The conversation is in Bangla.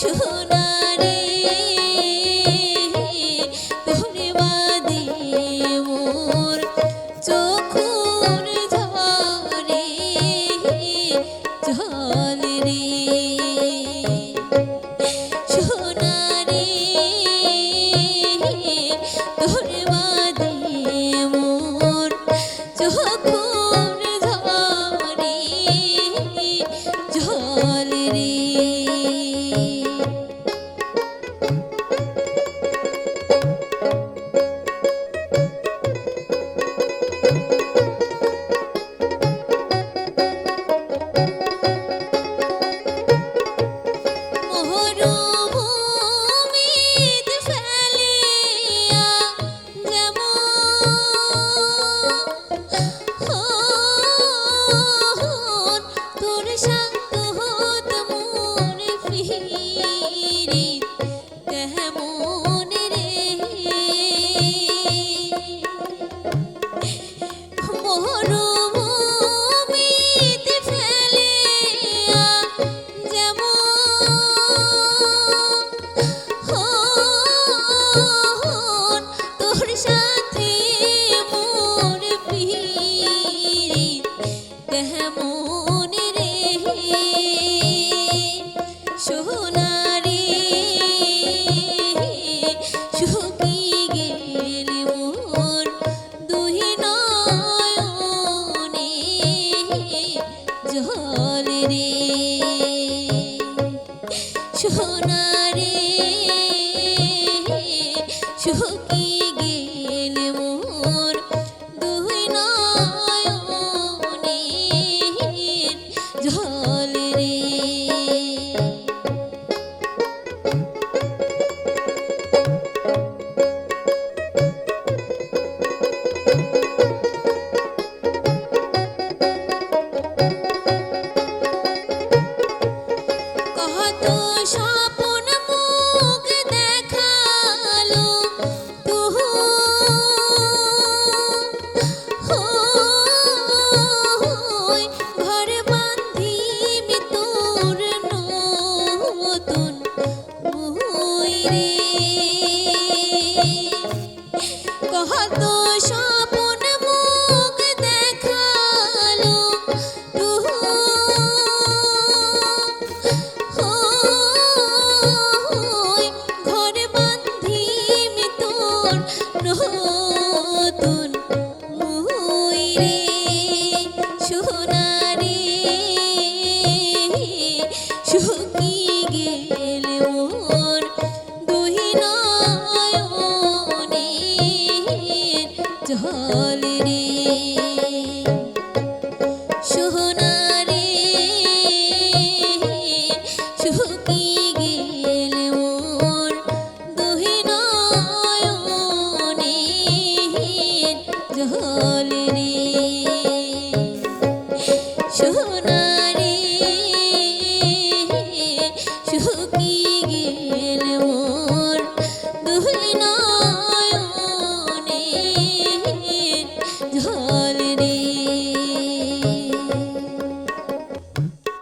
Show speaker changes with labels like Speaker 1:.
Speaker 1: সোনারে তোরে বাদে মোর চোখুর ঝরে জল রে। সোনারে তোরে বাদে মোর চোখুর রে না রে কত রে